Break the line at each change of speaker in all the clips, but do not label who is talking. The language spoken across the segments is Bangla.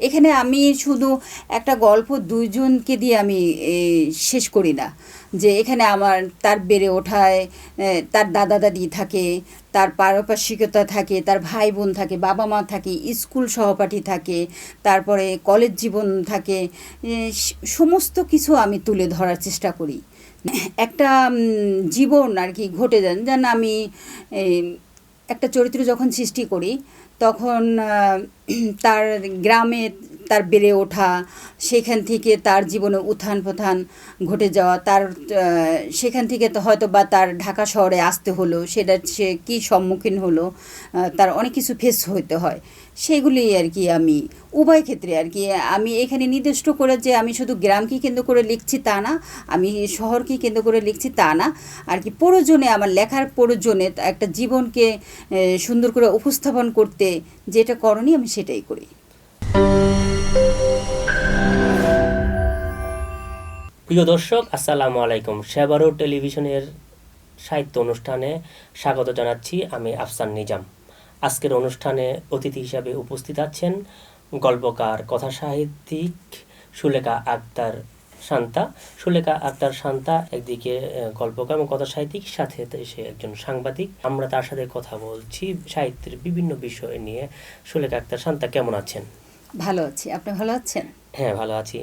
এখানে আমি শুধু একটা গল্প দুইজনকে দিয়ে আমি শেষ করি না। যে এখানে আমার তার বেড়ে ওঠায় তার দাদা দাদি থাকে, তার পারপার্শ্বিকতা থাকে, তার ভাই বোন থাকে বাবা মা থাকে, স্কুল সহপাঠী থাকে, তারপরে কলেজ জীবন থাকে সমস্ত কিছু আমি তুলে ধরার চেষ্টা করি। একটা জীবন আর কি ঘটে যান যেন আমি একটা চরিত্র যখন সৃষ্টি করি তখন তার গ্রামে তার বেড়ে ওঠা, সেখান থেকে তার জীবনে উত্থান পথান ঘটে যাওয়া, তার সেখান থেকে তো হয়তো বা তার ঢাকা শহরে আসতে হলো, সেটা সে কী সম্মুখীন হলো তার অনেক কিছু ফেস হইতে হয়। সেগুলি আর কি আমি, উভয় ক্ষেত্রে আর কি। আমি এখানে নির্দিষ্ট করে যে আমি শুধু গ্রামকে কেন্দ্র করে লিখছি তা না, আমি শহরকে কেন্দ্র করে লিখছি তা না। আর কি প্রয়োজনে আমার লেখার প্রয়োজনে একটা জীবনকে সুন্দর করে উপস্থাপন করতে যেটা করণীয় আমি সেটাই করি।
প্রিয় দর্শক, আসসালামু আলাইকুম। সেবারো টেলিভিশনের সাহিত্য অনুষ্ঠানে স্বাগত জানাচ্ছি আমি আফসান নিজাম। আজকের অনুষ্ঠানে অতিথি হিসাবে উপস্থিত আছেন গল্পকার কথা সাহিত্যিক সুলেখা আক্তার শান্তা। সুলেখা আক্তার শান্তা একদিকে গল্পকার এবং কথা সাহিত্যিক সাথে সে একজন সাংবাদিক। আমরা তার সাথে কথা বলছি সাহিত্যের বিভিন্ন বিষয় নিয়ে। সুলেখা আক্তার শান্তা, কেমন আছেন?
ভালো আছি। আপনি ভালো আছেন?
হ্যাঁ ভালো আছি।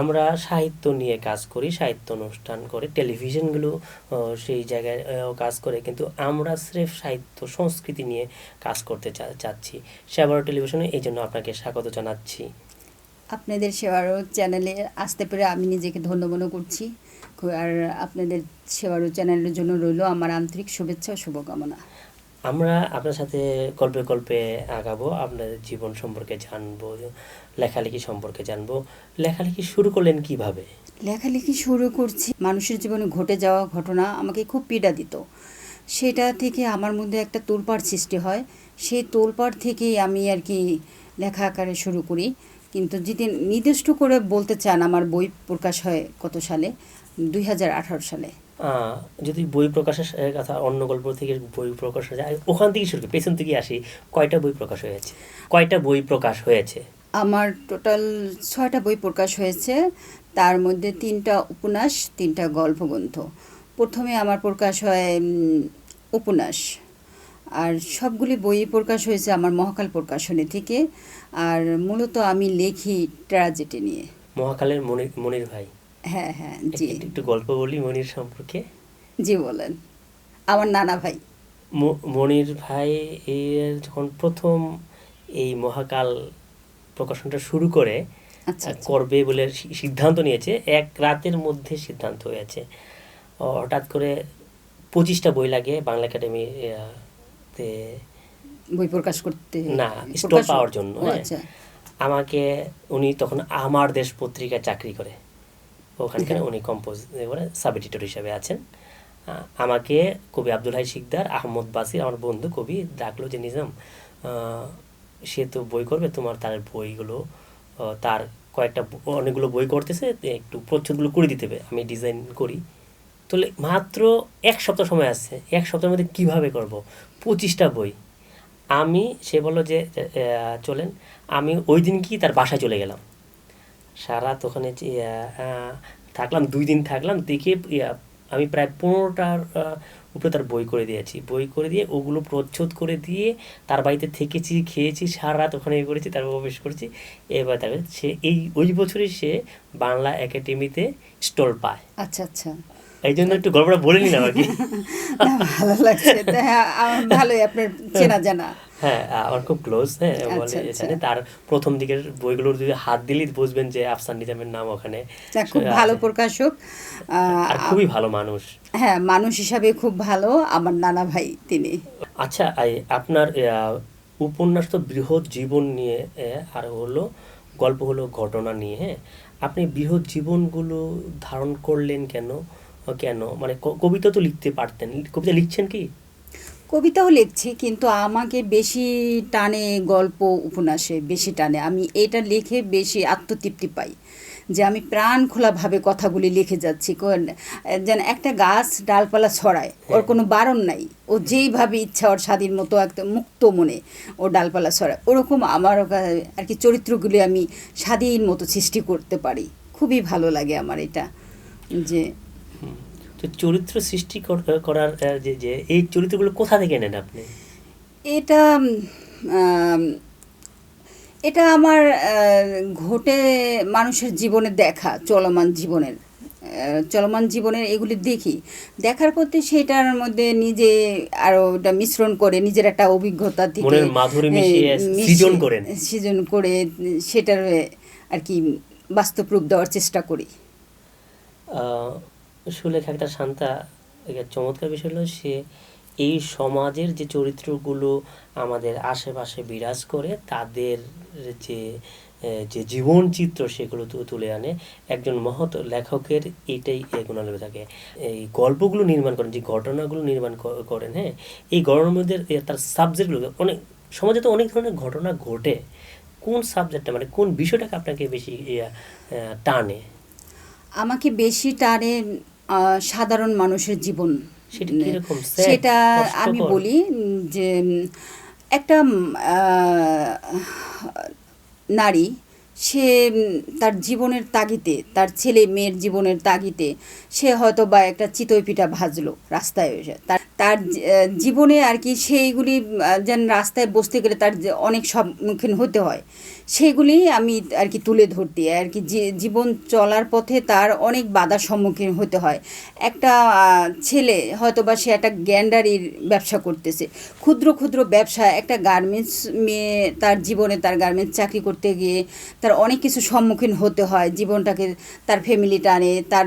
আমরা সাহিত্য নিয়ে কাজ করি সাহিত্য অনুষ্ঠান করে টেলিভিশনগুলো সেই জায়গায় কাজ করে। কিন্তু আমরা স্রেফ সাহিত্য সংস্কৃতি নিয়ে কাজ করতে চাচ্ছি। সেবার টেলিভিশনে এই জন্য আপনাকে স্বাগত জানাচ্ছি।
আপনাদের সেবারও চ্যানেলে আসতে পেরে আমি নিজেকে ধন্য মনে করছি। আর আপনাদের সেবারও চ্যানেলের জন্য রইল আমার আন্তরিক শুভেচ্ছা ও শুভকামনা।
আমরা আপনার সাথে গল্পে গল্পে আগাবো আপনাদের জীবন সম্পর্কে জানব। লেখালেখি সম্পর্কে জানব। লেখালেখি শুরু করলেন কীভাবে?
লেখালেখি শুরু করছি মানুষের জীবনে ঘটে যাওয়া ঘটনা আমাকে খুব পীড়া দিত। সেটা থেকে আমার মধ্যে একটা তোলপাড় সৃষ্টি হয়। সেই তোলপাড় থেকেই আমি আর কি লেখা আকারে শুরু করি। কিন্তু যদি নির্দিষ্ট করে বলতে চান আমার বই প্রকাশ হয় কত সালে? দুই হাজার আঠারো সালে।
যদি বই প্রকাশের কথা অন্য গল্প থেকে বই প্রকাশ হয়ে যায় ওখান থেকে শুরু করি, পেছন থেকে আসি কয়টা বই প্রকাশ হয়েছে? কয়টা বই প্রকাশ হয়েছে?
আমার টোটাল ছয়টা বই প্রকাশ হয়েছে। তার মধ্যে তিনটা উপন্যাস তিনটা গল্পগ্রন্থ। প্রথমে আমার প্রকাশ হয় উপন্যাস। আর সবগুলি বই প্রকাশ হয়েছে আমার মহাকাল প্রকাশনী থেকে। আর মূলত আমি লেখি ট্র্যাজেডি নিয়ে।
মহাকালের মনির মনির ভাই।
হ্যাঁ হ্যাঁ জি।
একটু গল্প বলি মনির সম্পর্কে।
জি বলেন। আমার নানা ভাই।
মনির ভাই এর যখন প্রথম এই মহাকাল প্রকাশনটা শুরু করে
আচ্ছা আচ্ছা।
করবে বলে সিদ্ধান্ত নিয়েছে এক রাতের মধ্যে সিদ্ধান্ত হয়েছে হঠাৎ করে পঁচিশটা বই লাগে বাংলা একাডেমি তে
বই প্রকাশ করতে
না, স্টল পাওয়ার জন্য, হ্যাঁ।
আচ্ছা
আমাকে উনি তখন আমার দেশ পত্রিকায় চাকরি করে ওখানকার। উনি কম্পোজ সাব এডিটর হিসেবে আছেন আমাকে কবি আব্দুল হাই শিকদার আহমদ বাসির আমার বন্ধু কবি ডাকলো যে নিজাম সে তো বই করবে, তোমার তার বইগুলো তার কয়েকটা অনেকগুলো বই করতেছে একটু প্রচ্ছদগুলো করে দিতে হবে, আমি ডিজাইন করি। তাহলে মাত্র এক সপ্তাহ সময় আছে, এক সপ্তাহের মধ্যে কীভাবে করব? পঁচিশটা বই। আমি, সে বলল যে চলেন, আমি ওই দিন কি তার বাসায় চলে গেলাম। সারা ওখানে থাকলাম, দুই দিন থাকলাম, দেখে আমি প্রায় পনেরোটার উপরে তার বই করে দিয়েছি। বই করে দিয়ে ওগুলো প্রচ্ছদ করে দিয়ে তার বাড়িতে থেকেছি খেয়েছি সারা রাত ওখানে এ করেছি তারপর প্রবেশ করেছি। এবার তারপরে সে এই ওই বছরই সে বাংলা একাডেমিতে স্টল পায়।
আচ্ছা আচ্ছা।
এই জন্য একটু গল্পটা বলে নিলাম আর কি
ভালো লাগছে। হ্যাঁ, ভালোই আপনার চেনা জানা।
হ্যাঁ আমার খুব ক্লোজ হ্যাঁ বলে
আচ্ছা, আচ্ছা।
এখানে তার প্রথম দিকের বইগুলোর যদি হাত দিলেই বুঝবেন যে আফসান নিজামের নাম ওখানে।
খুব ভালো প্রকাশক।
আর খুবই ভালো মানুষ।
হ্যাঁ মানুষ হিসাবে খুব ভালো আমার নানা ভাই তিনি।
আচ্ছা আপনার উপন্যাস তো বৃহৎ জীবন নিয়ে আর হলো গল্প হলো ঘটনা নিয়ে হ্যাঁ? আপনি বৃহৎ জীবনগুলো ধারণ করলেন কেন? কেন? মানে কবিতা তো লিখতে পারতেন। কবিতা লিখছেন কি?
কবিতাও লিখছি কিন্তু আমাকে বেশি টানে গল্প উপন্যাসে বেশি টানে। আমি এটা লিখে বেশি আত্মতৃপ্তি পাই যে আমি প্রাণ খোলাভাবে কথাগুলি লিখে যাচ্ছি। কোন- যেন একটা গাছ ডালপালা ছড়ায় ওর কোনো বারণ নাই। ও যেইভাবে ইচ্ছা ওর স্বাধীন মতো একদম মুক্ত মনে ও ডালপালা ছড়ায়। ওরকম আমারও কা- আর কি চরিত্রগুলি আমি স্বাধীন মতো সৃষ্টি করতে পারি। খুবই ভালো লাগে আমার এটা যে
তো চরিত্র সৃষ্টি করার যে যে এই চরিত্রগুলো কোথা থেকে নেন আপনি?
এটা এটা আমার ঘটে মানুষের জীবনে দেখা চলমান জীবনের। চলমান জীবনের এগুলি দেখি। দেখার পথে সেটার মধ্যে নিজে আরও ওটা মিশ্রণ করে নিজের একটা অভিজ্ঞতা থেকে
সৃজন করেন।
সৃজন করে সেটার আর কি বাস্তব রূপ দেওয়ার চেষ্টা করি।
সুলেখা একটা শান্তা চমৎকার বিষয় হলো সে এই সমাজের যে চরিত্রগুলো আমাদের আশেপাশে বিরাজ করে, তাদের যে যে জীবন চিত্র সেগুলো তুলে আনে। একজন মহৎ লেখকের এটাই গুণালো থাকে। এই গল্পগুলো নির্মাণ করেন, যে ঘটনাগুলো নির্মাণ করেন হ্যাঁ এই ঘটনার মধ্যে তার সাবজেক্টগুলো অনেক, সমাজে তো অনেক ধরনের ঘটনা ঘটে। কোন সাবজেক্টটা মানে কোন বিষয়টাকে আপনাকে বেশি টানে?
আমাকে বেশি টানে সাধারণ মানুষের জীবন।
সেটা?
আমি বলি যে একটা নারী সে তার জীবনের তাগিতে তার ছেলে মেয়ের জীবনের তাগিতে সে হয়তো বা একটা চিতই পিঠা ভাজলো রাস্তায় এসে। তার তার জীবনে আর কি সেইগুলি যেন রাস্তায় বসতে গেলে তার অনেক সম্মুখীন হতে হয়। সেগুলি আমি আর কি তুলে ধরতে, আর কি জীবন চলার পথে তার অনেক বাধার সম্মুখীন হতে হয়। একটা ছেলে হয়তো বা সে একটা গ্যান্ডারির ব্যবসা করতেছে, ক্ষুদ্র ক্ষুদ্র ব্যবসা, একটা গার্মেন্টস মেয়ে তার জীবনে তার গার্মেন্টস চাকরি করতে গিয়ে তার অনেক কিছু সম্মুখীন হতে হয়, জীবনটাকে তার ফ্যামিলি টানে, তার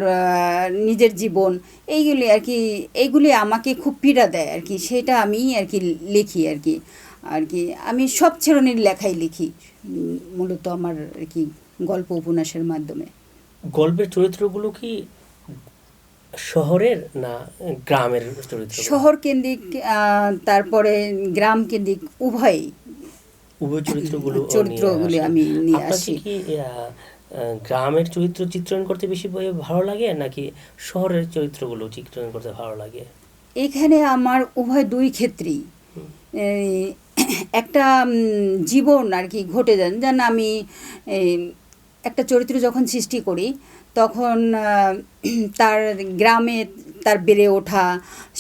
নিজের জীবন, এইগুলি আর কি, এইগুলি আমাকে খুব পীড়া দেয় আর কি, সেটা আমি আর কি লিখি আর কি। আর কি আমি সব শ্রেণির লেখাই লিখি মূলত আমার আর কি গল্প উপন্যাসের মাধ্যমে।
গল্পের চরিত্রগুলো কি শহরের না গ্রামের চরিত্র
শহর কেন্দ্রিক তারপরে গ্রাম কেন্দ্রিক উভয়ই।
উভয় চরিত্রগুলো
চরিত্রগুলি আমি নিয়ে আসি।
কি গ্রামের চরিত্র চিত্রায়ন করতে বেশি ভালো লাগে নাকি শহরের চরিত্রগুলো চিত্রায়ন করতে ভালো লাগে?
এখানে আমার উভয় দুই ক্ষেত্রেই। একটা জীবন আর কি ঘটে যান। যেন আমি একটা চরিত্র যখন সৃষ্টি করি তখন তার গ্রামে তার বেড়ে ওঠা,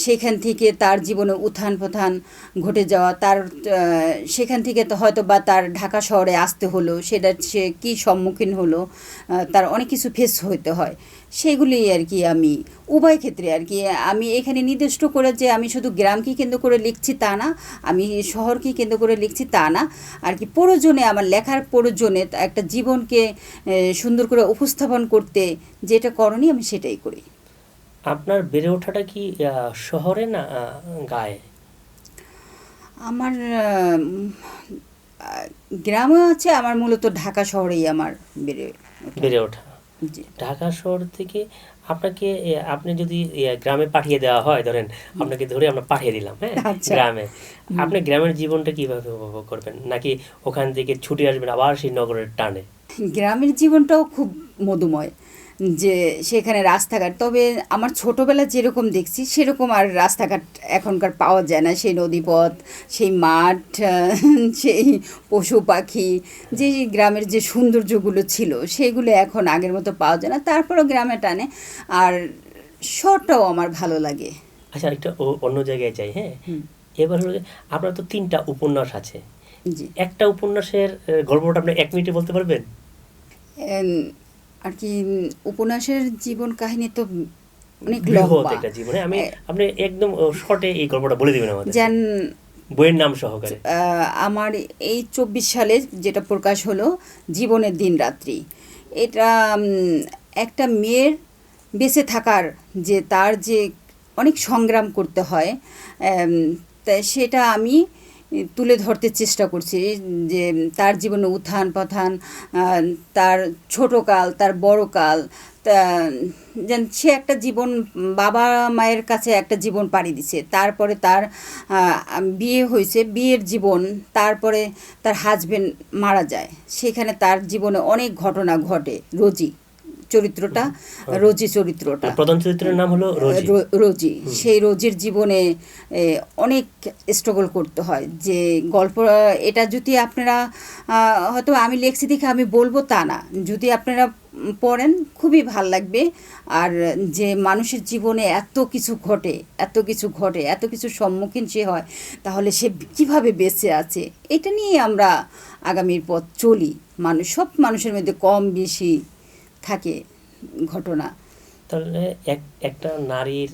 সেখান থেকে তার জীবনে উত্থান পথান ঘটে যাওয়া, তার সেখান থেকে তো হয়তো বা তার ঢাকা শহরে আসতে হলো, সেটা সে কী সম্মুখীন হলো তার অনেক কিছু ফেস হতে হয়। সেগুলি আর কি আমি, উভয় ক্ষেত্রে আর কি, আমি এখানে নির্দিষ্ট করে যে আমি শুধু গ্রামকে কেন্দ্র করে লিখছি তা না, আমি শহরকে কেন্দ্র করে লিখছি তা না, আর কি প্রয়োজনে আমার লেখার প্রয়োজনে একটা জীবনকে সুন্দর করে উপস্থাপন করতে যেটা করণীয় আমি সেটাই করি।
আপনার বেড়ে ওঠাটা কি শহরে না গায়ে?
আমার গ্রামে আছে আমার মূলত ঢাকা শহরেই আমার বেড়ে
বেড়ে ওঠা। ঢাকা শহর থেকে আপনাকে আপনি যদি গ্রামে পাঠিয়ে দেওয়া হয় ধরেন আপনাকে ধরে আমরা পাঠিয়ে দিলাম হ্যাঁ
আচ্ছা।
গ্রামে। আপনি গ্রামের জীবনটা কীভাবে উপভোগ করবেন? নাকি ওখান থেকে ছুটে আসবেন আবার সেই নগরের টানে?
গ্রামের জীবনটাও খুব মধুময়। যে সেখানে রাস্তাঘাট। তবে আমার ছোটোবেলা যেরকম দেখছি সেরকম আর রাস্তাঘাট এখনকার পাওয়া যায় না। সেই নদীপথ সেই মাঠ সেই পশু পাখি যে গ্রামের যে সৌন্দর্যগুলো ছিল সেগুলো এখন আগের মতো পাওয়া যায় না। তারপরেও গ্রামে টানে। আর শহরটাও আমার ভালো লাগে।
আচ্ছা একটা অন্য জায়গায় যাই হ্যাঁ। এবার হলো আপনার তো তিনটা উপন্যাস আছে। একটা উপন্যাসের গল্পটা আপনি এক মিনিটে বলতে পারবেন?
আর কি উপন্যাসের জীবন কাহিনী তো অনেক লম্বা।
একটা জীবনে। আমি আপনি একদম শর্টে এই গল্পটা বলে দিবেন আমাদের।
যেন
বইয়ের নাম সহকারে।
আমার এই চব্বিশ সালে যেটা প্রকাশ হলো জীবনের দিন রাত্রি। এটা একটা মেয়ের বেঁচে থাকার যে তার যে অনেক সংগ্রাম করতে হয় সেটা আমি তুলে ধরতে চেষ্টা করছি যে তার জীবনে উত্থান পথান তার ছোটকাল তার বড়কাল যেন সে একটা জীবন, বাবা মায়ের কাছে একটা জীবন পাড়ি দিছে। তারপরে তার বিয়ে হয়েছে, বিয়ের জীবন, তারপরে তার হাজবেন্ড মারা যায়। সেখানে তার জীবনে অনেক ঘটনা ঘটে রোজই। চরিত্রটা রোজি চরিত্রটা।
প্রধান চরিত্রের নাম হলো রোজি।
সেই রোজির জীবনে অনেক স্ট্রাগল করতে হয়। যে গল্প এটা যদি আপনারা হয়তো আমি লেখছি দেখে আমি বলব তা না। যদি আপনারা পড়েন খুবই ভালো লাগবে। আর যে মানুষের জীবনে এত কিছু ঘটে এত কিছু ঘটে এত কিছু সম্মুখীন সে হয় তাহলে সে কীভাবে বেঁচে আছে? এটা নিয়ে আমরা আগামীর পথ চলি। মানুষ সব মানুষের মধ্যে কম বেশি থাকে ঘটনা।
তাহলে এক একটা নারীর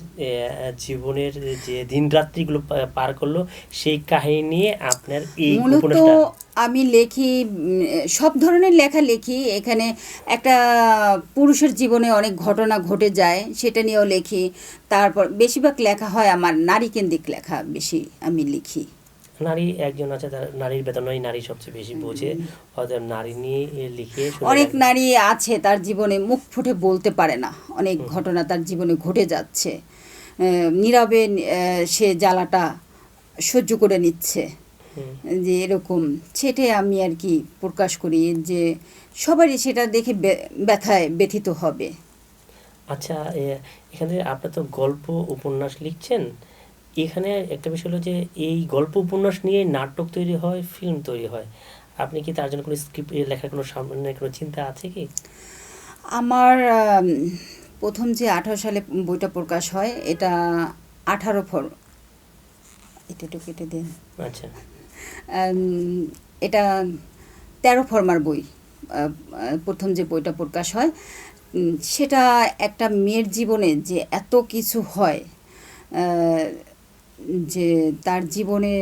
জীবনের যে দিন রাত্রিগুলো পার করল সেই কাহিনী নিয়ে আপনার এই
মূলত আমি লেখি সব ধরনের লেখা লিখি। এখানে একটা পুরুষের জীবনে অনেক ঘটনা ঘটে যায় সেটা নিয়েও লেখি। তারপর বেশিরভাগ লেখা হয় আমার নারী কেন্দ্রিক লেখা বেশি আমি লিখি।
নারী একজন আছে তার নারীর বেতনই নারী সবচেয়ে বেশি বোঝে। অতএব নারী নিয়ে লিখে
অনেক নারী আছে তার জীবনে মুখ ফুটে বলতে পারে না। অনেক ঘটনা তার জীবনে ঘটে যাচ্ছে। নীরবে সে জ্বালাটা সহ্য করে নিচ্ছে। যে এরকম সেটাই আমি আর কি প্রকাশ করি যে সবারই সেটা দেখে ব্যথায় ব্যথিত হবে।
আচ্ছা এখানে আপনি তো গল্প উপন্যাস লিখছেন। এখানে একটা বিষয় হলো যে এই গল্প উপন্যাস নিয়ে নাটক তৈরি হয় ফিল্ম তৈরি হয়। আপনি কি তার জন্য কোনো স্ক্রিপ্ট লেখার কোনো সামনে কোনো চিন্তা আছে কি?
আমার প্রথম যে আঠারো সালে বইটা প্রকাশ হয় এটা আঠারো ফর এটা একটু কেটে দিন।
আচ্ছা।
এটা তেরো ফর্মার বই প্রথম যে বইটা প্রকাশ হয় সেটা একটা মেয়ের জীবনে যে এত কিছু হয় যে তার জীবনে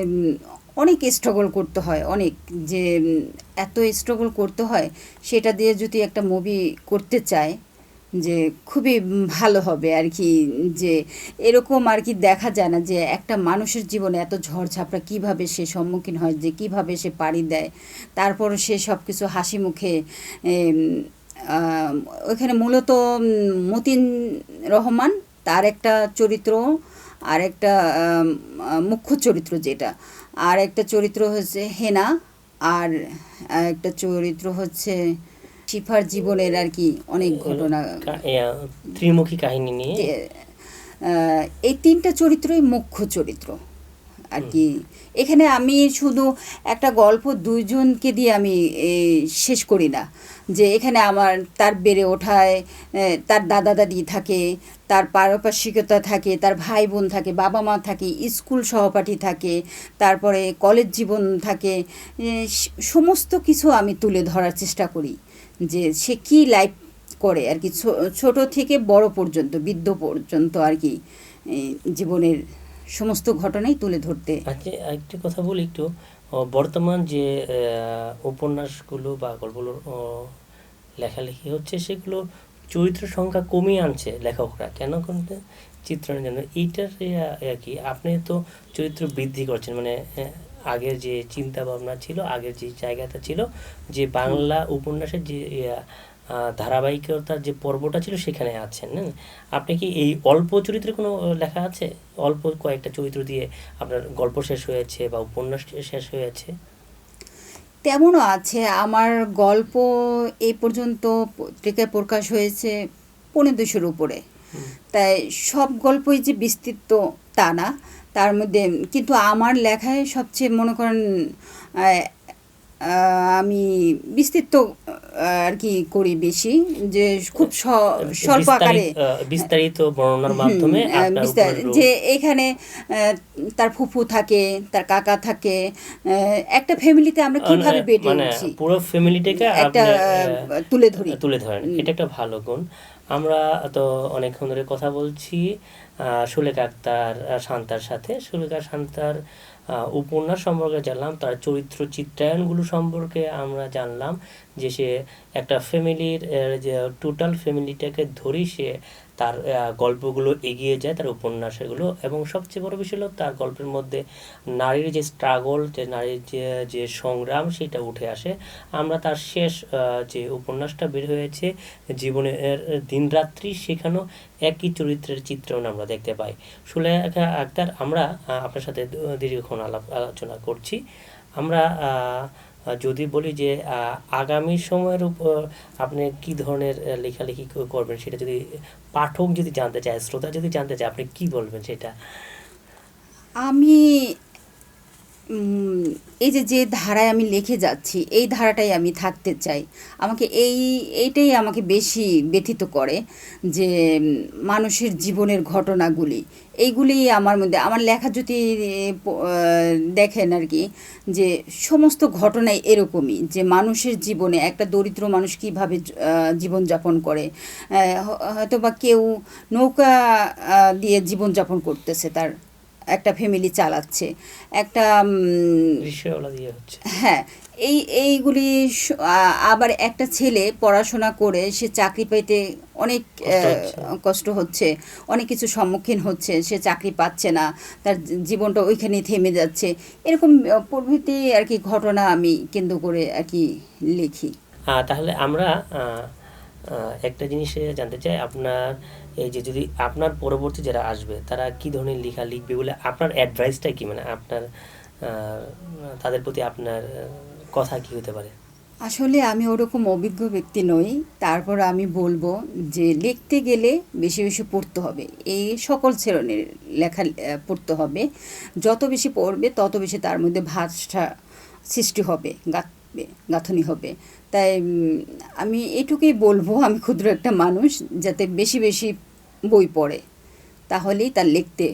অনেক স্ট্রাগল করতে হয়, অনেক। যে এত স্ট্রাগল করতে হয়, সেটা দিয়ে যদি একটা মুভি করতে চায়, যে খুবই ভালো হবে আর কি। যে এরকম আর কি দেখা যায় না যে একটা মানুষের জীবনে এত ঝড়ঝাপটা কীভাবে সে সম্মুখীন হয়, যে কীভাবে সে পাড়ি দেয়। তারপর সে সব কিছু হাসি মুখে ওইখানে মূলত মতিন রহমান, তার একটা চরিত্র আর একটা মুখ্য চরিত্র যেটা। আর একটা চরিত্র হচ্ছে হেনা আর একটা চরিত্র হচ্ছে শিফার জীবনের আর কি অনেক ঘটনা।
ত্রিমুখী কাহিনী নিয়ে।
এই তিনটা চরিত্রই মুখ্য চরিত্র। আর কি এখানে আমি শুধু একটা গল্প দুইজনকে দিয়ে আমি শেষ করি না। যে এখানে আমার, তার বেড়ে ওঠায় তার দাদা দাদি থাকে, তার পারপার্শ্বিকতা থাকে, তার ভাই বোন থাকে বাবা মা থাকে, স্কুল সহপাঠী থাকে, তারপরে কলেজ জীবন থাকে সমস্ত কিছু আমি তুলে ধরার চেষ্টা করি। যে সে কী লাইফ করে আর কি ছোট থেকে বড় পর্যন্ত, বৃদ্ধ পর্যন্ত আর কি জীবনের সমস্ত ঘটনাই তুলে ধরতে।
আচ্ছা একটি কথা বলি একটু। বর্তমান যে উপন্যাসগুলো বা গল্পগুলো লেখালেখি হচ্ছে, সেগুলো চরিত্র সংখ্যা কমিয়ে আনছে লেখকরা। কেন করতে চিত্রণের জন্য এইটার ইয়া কি? আপনি তো চরিত্র বৃদ্ধি করছেন মানে আগের যে চিন্তা ভাবনা ছিল, আগের যে জায়গাটা ছিল, যে বাংলা উপন্যাসের যে ধারাবাহিকতার যে পর্বটা ছিল সেখানে আছেন হ্যাঁ? আপনি কি এই অল্প চরিত্রে কোনো লেখা আছে? অল্প কয়েকটা চরিত্র দিয়ে আপনার গল্প শেষ হয়েছে বা উপন্যাস শেষ হয়েছে?
তেমনও আছে। আমার গল্প এই পর্যন্ত পত্রিকায় প্রকাশ হয়েছে পনেরো দুশোর উপরে। তাই সব গল্পই যে বিস্তৃত তা না। তার মধ্যে কিন্তু আমার লেখায় সবচেয়ে মনে করেন আমি বিস্তৃত আর কি করি বেশি যে খুব স্বল্প আকারে।
বিস্তারিত বর্ণনার মাধ্যমে
যে এখানে তার ফুফু থাকে তার কাকা থাকে একটা ফ্যামিলিতে আমরা কীভাবে
মানে-
বেড়ে
মানে
উঠছি?
পুরো ফ্যামিলিটাকে
একটা তুলে ধরি।
তুলে ধরেন। এটা একটা ভালো গুণ। আমরা তো অনেকক্ষণ ধরে কথা বলছি আহ, সুলেখা আক্তার শান্তার সাথে। সুলেখা শান্তার উপন্যাস সম্পর্কে জানলাম, তার চরিত্র চিত্রায়নগুলো সম্পর্কে আমরা জানলাম, যে সে একটা ফ্যামিলির যে টোটাল ফ্যামিলিটাকে ধরেই সে তার গল্পগুলো এগিয়ে যায়, তার উপন্যাসগুলো। এবং সবচেয়ে বড় বিষয় হলো তার গল্পের মধ্যে নারীর যে স্ট্রাগল যে নারীর যে যে সংগ্রাম, সেটা উঠে আসে। আমরা তার শেষ যে উপন্যাসটা বের হয়েছে, জীবনের দিনরাত্রি, সেখানেও একই চরিত্রের চিত্রণ আমরা দেখতে পাই। সুলেখা আক্তার, আমরা আপনার সাথে দীর্ঘক্ষণ আলাপ, আলোচনা করছি। আমরা যদি বলি যে আগামী সময়ের উপর আপনি কি ধরনের লেখালেখি করবেন সেটা যদি পাঠক যদি জানতে চায়, শ্রোতা যদি জানতে চায়, আপনি কি বলবেন সেটা?
আমি এই যে যে ধারায় আমি লিখে যাচ্ছি, এই ধারাটাই আমি থাকতে চাই। আমাকে এই, এইটাই আমাকে বেশি ব্যথিত করে যে মানুষের জীবনের ঘটনাগুলি। এইগুলি আমার মধ্যে, আমার লেখা যদি দেখেন আর কি, যে সমস্ত ঘটনাই এরকমই, যে মানুষের জীবনে একটা দরিদ্র মানুষ কীভাবে জীবনযাপন করে। হয়তো বা কেউ নৌকা দিয়ে জীবনযাপন করতেছে তার একটা ফ্যামিলি চালাচ্ছে। একটা হ্যাঁ এই এইগুলি আবার একটা ছেলে পড়াশোনা করে সে চাকরি পাইতে অনেক
কষ্ট হচ্ছে।
অনেক কিছু সম্মুখীন হচ্ছে সে চাকরি পাচ্ছে না তার জীবনটা ওইখানেই থেমে যাচ্ছে। এরকম প্রভৃতি আর কি ঘটনা আমি কেন্দ্র করে আর কি লিখি।
তাহলে আমরা একটা জিনিস জানতে চাই আপনার এই যে যদি আপনার পরবর্তী যারা আসবে, তারা কি ধরনের লেখা লিখবে বলে আপনার অ্যাডভাইসটা কি? মানে আপনার তাদের প্রতি আপনার কথা কি হতে পারে?
আসলে আমি ওরকম অভিজ্ঞ ব্যক্তি নই। তারপর আমি বলব যে লিখতে গেলে বেশি বেশি পড়তে হবে। এই সকল শ্রেণির লেখা পড়তে হবে। যত বেশি পড়বে, তত বেশি তার মধ্যে ভাষা সৃষ্টি হবে গাঁথবে গাঁথনি হবে। তাই আমি এটুকুই বলব, আমি ক্ষুদ্র একটা মানুষ, যাতে বেশি বেশি বই পড়ে তাহলেই তার লিখতে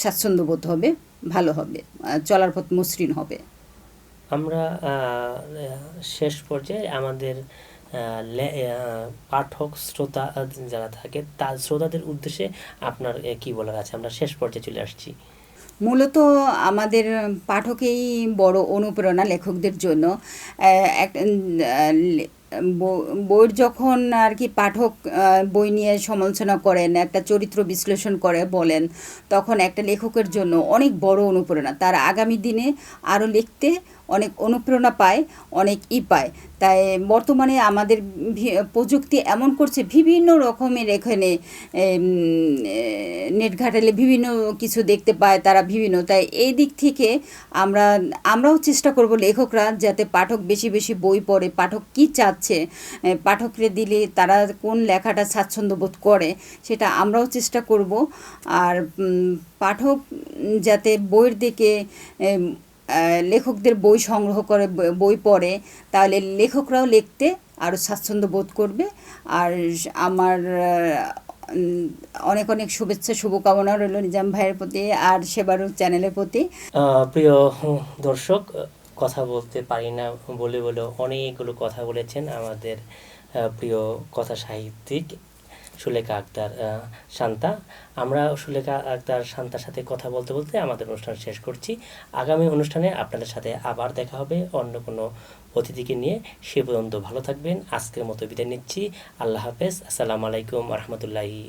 স্বাচ্ছন্দ্য বোধ হবে ভালো হবে চলার পথ মসৃণ হবে।
আমরা শেষ পর্যায়ে আমাদের পাঠক শ্রোতা যারা থাকে তার শ্রোতাদের উদ্দেশ্যে আপনার কি বলার আছে? আমরা শেষ পর্যায়ে চলে আসছি।
মূলত আমাদের পাঠকেই বড় অনুপ্রেরণা লেখকদের জন্য এক বইয়ের যখন আর কি পাঠক বই নিয়ে সমালোচনা করেন, একটা চরিত্র বিশ্লেষণ করে বলেন, তখন একটা লেখকের জন্য অনেক বড় অনুপ্রেরণা। তার আগামী দিনে আরও লিখতে অনেক অনুপ্রেরণা পায়, অনেক ই পায়। তাই বর্তমানে আমাদের প্রযুক্তি এমন করছে, বিভিন্ন রকমের এখানে নেট ঘাটালে বিভিন্ন কিছু দেখতে পায় তারা বিভিন্ন। তাই এই দিক থেকে আমরা, আমরাও চেষ্টা করব লেখকরা যাতে পাঠক বেশি বেশি বই পড়ে, পাঠক কী চাচ্ছে পাঠকরে দিলে তারা কোন লেখাটা স্বাচ্ছন্দ্য বোধ করে, সেটা আমরাও চেষ্টা করব। আর পাঠক যাতে বইয়ের দিকে লেখকদের বই সংগ্রহ করে বই পড়ে, তাহলে লেখকরাও লিখতে আরও স্বাচ্ছন্দ্য বোধ করবে। আর আমার অনেক অনেক শুভেচ্ছা, শুভকামনা রইল নিজাম ভাইয়ের প্রতি আর সেবারও চ্যানেলের প্রতি।
প্রিয় দর্শক, কথা বলতে পারি না বলে বলে অনেকগুলো কথা বলেছেন আমাদের প্রিয় কথা সাহিত্যিক সুলেখা আক্তার শান্তা। আমরা সুলেখা আক্তার, শান্তার সাথে কথা বলতে বলতে আমাদের অনুষ্ঠান শেষ করছি। আগামী অনুষ্ঠানে আপনাদের সাথে আবার দেখা হবে অন্য কোনো অতিথিকে নিয়ে। সে পর্যন্ত ভালো থাকবেন। আজকের মতো বিদায় নিচ্ছি। আল্লাহ হাফেজ। আসসালামু আলাইকুম রহমতুল্লাহি।